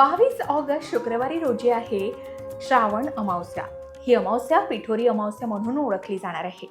बावीस ऑगस्ट शुक्रवारी रोजी आहे श्रावण अमावस्या. ही अमावस्या पिठोरी अमावस्या म्हणून ओळखली जाणार आहे.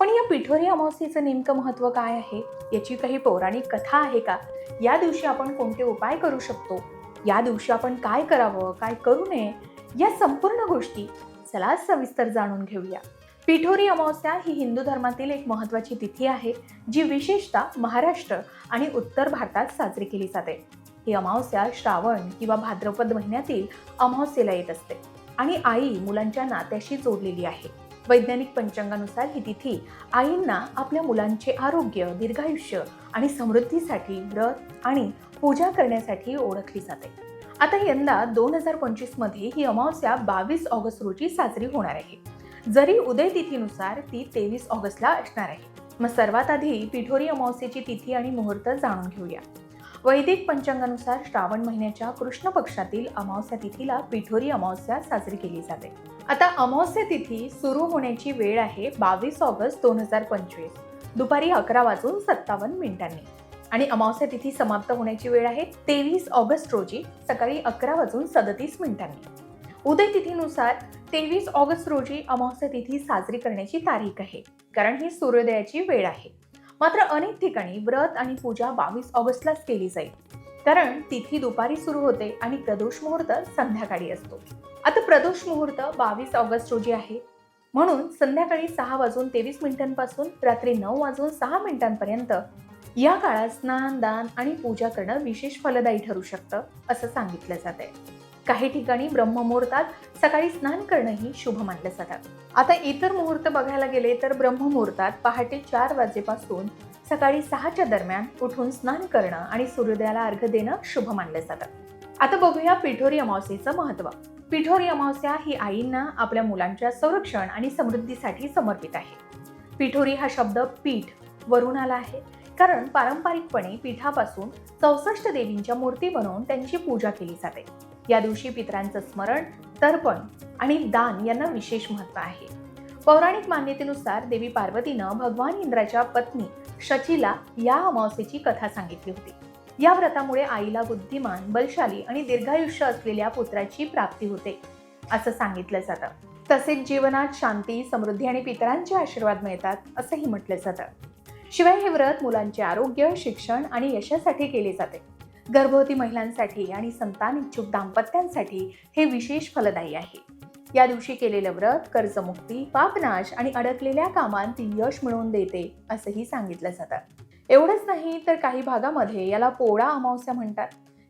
पण या पिठोरी अमावस्येचं नेमकं महत्त्व काय आहे? याची काही पौराणिक कथा आहे का? या दिवशी आपण कोणते उपाय करू शकतो? या दिवशी आपण काय करावं? काय करू नये? या संपूर्ण गोष्टी चला सविस्तर जाणून घेऊया. पिठोरी अमावस्या ही हिंदू धर्मातील एक महत्त्वाची तिथी आहे जी विशेषतः महाराष्ट्र आणि उत्तर भारतात साजरी केली जाते. ही अमावस्या श्रावण किंवा भाद्रपद महिन्यातील अमावस्येला येत असते. आणि आई मुलांच्या नात्याशी जोडलेली आहे. वैज्ञानिक पंचांगानुसार ही तिथी आईंना आपल्या मुलांचे आरोग्य दीर्घायुष्य आणि समृद्धीसाठी व्रत आणि पूजा करण्यासाठी ओळखली जाते. आता यंदा दोन हजार पंचवीसमध्ये ही अमावस्या बावीस ऑगस्ट रोजी साजरी होणार आहे. जरी उदय तिथीनुसार ती तेवीस ऑगस्टला असणार आहे. मग सर्वात आधी पिठोरी अमावस्येची तिथी आणि मुहूर्त जाणून घेऊया. वैदिक पंचांगानुसार श्रावण महिन्याच्या कृष्ण पक्षातील अमावस्या तिथीला पिठोरी अमावस्या साजरी केली जाते. आता अमावस्या तिथी सुरू होण्याची वेळ आहे बावीस ऑगस्ट दोन हजार पंचवीस. दुपारी अकरा वाजून सत्तावन्न मिनिटांनी. आणि अमावस्या तिथी समाप्त होण्याची वेळ आहे तेवीस ऑगस्ट रोजी सकाळी अकरा वाजून सदतीस मिनिटांनी. उदय तिथीनुसार तेवीस ऑगस्ट रोजी अमावस्या तिथी साजरी करण्याची तारीख आहे. कारण ही सूर्योदयाची वेळ आहे. मात्र अनेक ठिकाणी व्रत आणि पूजा बावीस ऑगस्टलाच केली जाईल. कारण तिथी दुपारी सुरू होते आणि प्रदोष मुहूर्त संध्याकाळी असतो. आता प्रदोष मुहूर्त बावीस ऑगस्ट रोजी आहे. म्हणून संध्याकाळी सहा वाजून तेवीस मिनिटांपासून रात्री नऊ वाजून सहा मिनिटांपर्यंत या काळात स्नान दान आणि पूजा करणं विशेष फलदायी ठरू शकतं असं सांगितलं जात आहे काही ठिकाणी ब्रह्ममुहूर्तात सकाळी स्नान करणंही शुभ मानलं जातं. आता इतर मुहूर्त बघायला गेले तर ब्रह्ममुहूर्तात पहाटे चार वाजेपासून सकाळी सहाच्या दरम्यान उठून स्नान करणं आणि सूर्योदयाला अर्घ देणं शुभ मानलं जातं. आता बघूया पिठोरी अमावस्येचं महत्त्व. पिठोरी अमावस्या ही आईंना आपल्या मुलांच्या संरक्षण आणि समृद्धीसाठी समर्पित आहे. पिठोरी हा शब्द पीठ वरून आला आहे. कारण पारंपरिकपणे पीठापासून चौसष्ट देवींच्या मूर्ती बनवून त्यांची पूजा केली जाते. या दिवशी पितरांचं स्मरण तर्पण आणि दान यांना विशेष महत्त्व आहे. पौराणिक मान्यतेनुसार देवी पार्वतीनं भगवान इंद्राच्या पत्नी शचीला या अमावस्येची कथा सांगितली होती. या व्रतामुळे आईला बुद्धिमान बलशाली आणि दीर्घायुष्य असलेल्या पुत्राची प्राप्ती होते असं सांगितलं जातं. तसेच जीवनात शांती समृद्धी आणि पितरांचे आशीर्वाद मिळतात असंही म्हटलं जातं. शिवाय हे व्रत मुलांचे आरोग्य शिक्षण आणि यशासाठी केले जाते. गर्भवती महिलांसाठी आणि संतान इच्छुक दाम्पत्यांसाठी हे विशेष फलदायी आहे. या दिवशी केलेलं व्रत कर्जमुक्ती पापनाश आणि अडकलेल्या कामांत यश मिळवून देते असंही सांगितलं जातं. एवढंच नाही तर काही भागामध्ये याला पोळा अमावस्या म्हणतात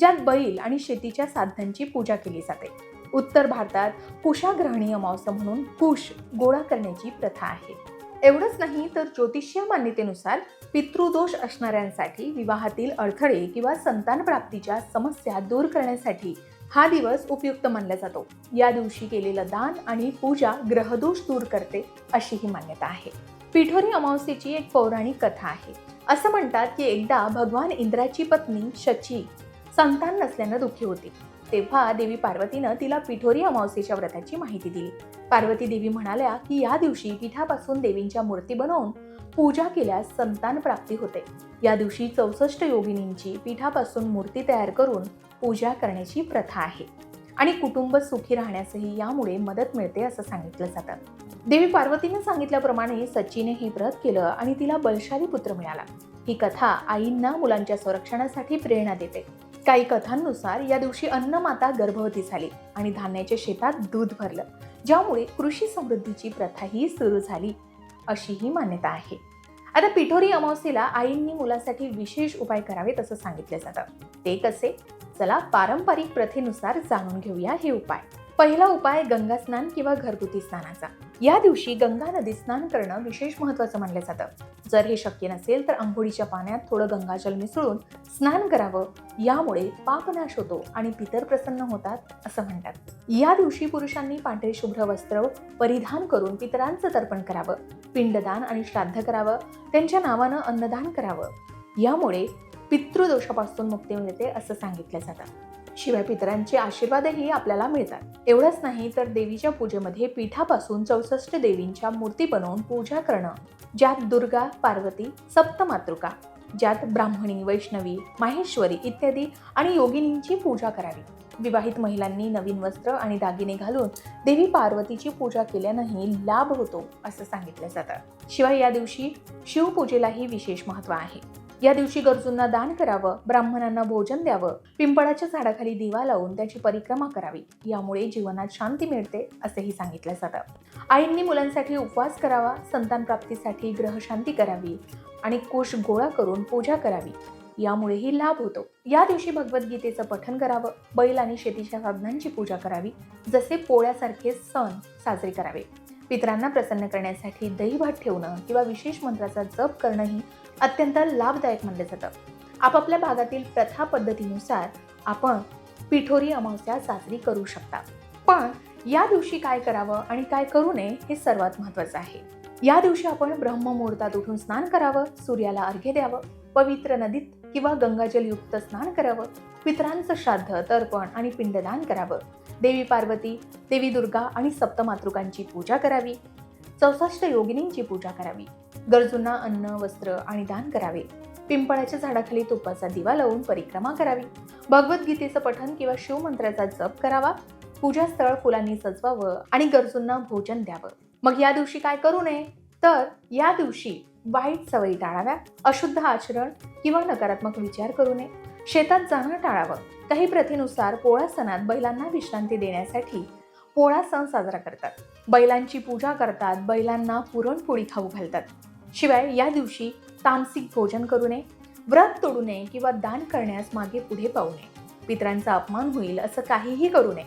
ज्यात बैल आणि शेतीच्या साधनांची पूजा केली जाते. उत्तर भारतात कुशाग्रहणी अमावस्या म्हणून कुश गोळा करण्याची प्रथा आहे. एवढंच नाही तर ज्योतिषीय मान्यतेनुसार पितृदोष असणाऱ्यांसाठी विवाहातील अडथळे किंवा संतान प्राप्तीच्या समस्या दूर करण्यासाठी हा दिवस उपयुक्त मानला जातो. या दिवशी केलेलं दान आणि पूजा ग्रहदोष दूर करते अशी ही मान्यता आहे. पिठोरी अमावस्येची एक पौराणिक कथा आहे. असं म्हणतात की एकदा भगवान इंद्राची पत्नी शची संतान नसल्यानं दुःखी होती. तेव्हा देवी पार्वतीनं तिला पिठोरी अमावस्येच्या व्रताची माहिती दिली. पार्वती देवी म्हणाल्या की या दिवशी पिठापासून देवींच्या मूर्ती बनवून पूजा केल्यास संतान प्राप्ती होते. या दिवशी चौसष्ट योगिनींची पिठापासून मूर्ती तयार करून पूजा करण्याची प्रथा आहे. आणि कुटुंब सुखी राहण्यासही यामुळे मदत मिळते असं सांगितलं जातं. देवी पार्वतीने सांगितल्याप्रमाणे सचिने हे व्रत केलं आणि तिला बलशाली पुत्र मिळाला. ही कथा आईंना मुलांच्या संरक्षणासाठी प्रेरणा देते. काही कथांनुसार या दिवशी अन्नमाता गर्भवती झाली आणि धान्याच्या शेतात दूध भरलं ज्यामुळे कृषी समृद्धीची प्रथाही सुरू झाली अशी ही मान्यता आहे. आता पिठोरी अमावस्येला आईंनी मुलासाठी विशेष उपाय करावेत असं सांगितलं जातं. ते कसे? चला पारंपरिक प्रथेनुसार जाणून घेऊया हे उपाय. पहिला उपाय गंगा स्नान किंवा घरगुती स्नानाचा. या दिवशी गंगा नदीत स्नान करणं विशेष महत्वाचं मानलं जातं. जर हे शक्य नसेल तर आंघोळीच्या पाण्यात थोडं गंगाजल मिसळून स्नान करावं. यामुळे पापनाश होतो आणि पितर प्रसन्न होतात असं म्हणतात. या दिवशी पुरुषांनी पांढरे शुभ्र वस्त्र परिधान करून पितरांचं तर्पण करावं. पिंडदान आणि श्राद्ध करावं. त्यांच्या नावानं अन्नदान करावं. यामुळे पितृदोषापासून मुक्ती मिळते असं सांगितलं जातं. शिवाय पितरांचे आशीर्वादही आपल्याला मिळतात. एवढंच नाही तर देवीच्या पूजेमध्ये पीठापासून चौसष्ट देवींच्या मूर्ती बनवून पूजा करणं ज्यात दुर्गा पार्वती सप्तमातृका ज्यात ब्राह्मणी वैष्णवी माहेश्वरी इत्यादी आणि योगिनींची पूजा करावी. विवाहित महिलांनी नवीन वस्त्र आणि दागिने घालून देवी पार्वतीची पूजा केल्यानंही लाभ होतो असं सांगितलं जातं. शिवाय या दिवशी शिवपूजेलाही विशेष महत्त्व आहे. या दिवशी गरजूंना दान करावं ब्राह्मणांना भोजन द्यावं पिंपळाच्या झाडाखाली दिवा लावून त्याची परिक्रमा करावी यामुळे जीवनात शांती मिळते असेही सांगितलं जातं. आईंनी मुलांसाठी उपवास करावा संतान प्राप्तीसाठी ग्रहशांती करावी आणि कोश गोळा करून पूजा करावी यामुळेही लाभ होतो. या दिवशी भगवद्गीतेचं पठन करावं बैल आणि शेतीच्या साधनांची पूजा करावी जसे पोळ्यासारखे सण साजरे करावे. पितरांना प्रसन्न करण्यासाठी दहीभात ठेवणं किंवा विशेष मंत्राचा जप करणंही अत्यंत लाभदायक मानलं जातं. आपापल्या भागातील प्रथा पद्धतीनुसार आपण पिठोरी अमावस्या साजरी करू शकता. पण या दिवशी काय करावं आणि काय करू नये हे सर्वात महत्त्वाचं आहे. या दिवशी आपण ब्रह्ममुहूर्तात उठून स्नान करावं सूर्याला अर्घ्य द्यावं पवित्र नदीत किंवा गंगाजलयुक्त स्नान करावं पितरांचं श्राद्ध तर्पण आणि पिंडदान करावं देवी पार्वती देवी दुर्गा आणि सप्तमातृकांची पूजा करावी चौसष्ट योगिनींची पूजा करावी. गरजूंना अन्न वस्त्र आणि दान करावे. पिंपळाच्या झाडाखाली तुपाचा दिवा लावून परिक्रमा करावी. भगवद्गीतेचं पठन किंवा शिवमंत्राचा जप करावा. पूजास्थळ फुलांनी सजवावं आणि गरजूंना भोजन द्यावं. मग या दिवशी काय करू नये? तर या दिवशी वाईट सवयी टाळाव्या अशुद्ध आचरण किंवा नकारात्मक विचार करू नये. शेतात जाणं टाळावं. काही प्रथेनुसार पोळा सणात बैलांना विश्रांती देण्यासाठी पोळा सण साजरा करतात? बैलांची पूजा करतात बैलांना पुरणपोळी खाऊ घालतात. शिवाय या दिवशी तामसिक भोजन करू नये व्रत तोडू नये किंवा दान करण्यास मागे पुढे पाहू नये. पित्रांचा अपमान होईल असं काहीही करू नये.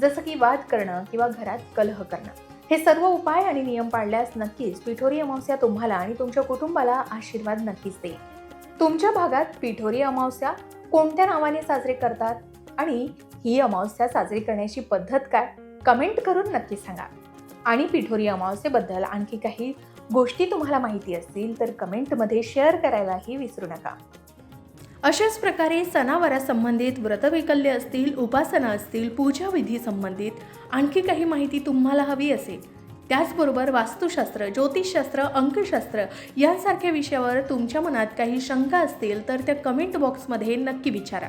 जसं की वाद करणं किंवा घरात कलह करणं. हे सर्व उपाय आणि नियम पाळल्यास नक्कीच पिठोरी अमावस्या तुम्हाला आणि तुमच्या कुटुंबाला आशीर्वाद नक्कीच देईल. तुमच्या भागात पिठोरी अमावस्या कोणत्या नावाने साजरे करतात? आणि ही अमावस्या साजरी करण्याची पद्धत काय? कमेंट करून नक्की सांगा. आणि पिठोरी अमावस्येबद्दल आणखी काही गोष्टी तुम्हाला माहिती असतील तर कमेंटमध्ये शेअर करायलाही विसरू नका. अशाच प्रकारे सणावारासंबंधित व्रतवैकल्य असतील उपासना असतील पूजाविधी संबंधित आणखी काही माहिती तुम्हाला हवी असेल त्याचबरोबर वास्तुशास्त्र ज्योतिषशास्त्र अंकशास्त्र यांसारख्या विषयावर तुमच्या मनात काही शंका असतील तर त्या कमेंट बॉक्समध्ये नक्की विचारा.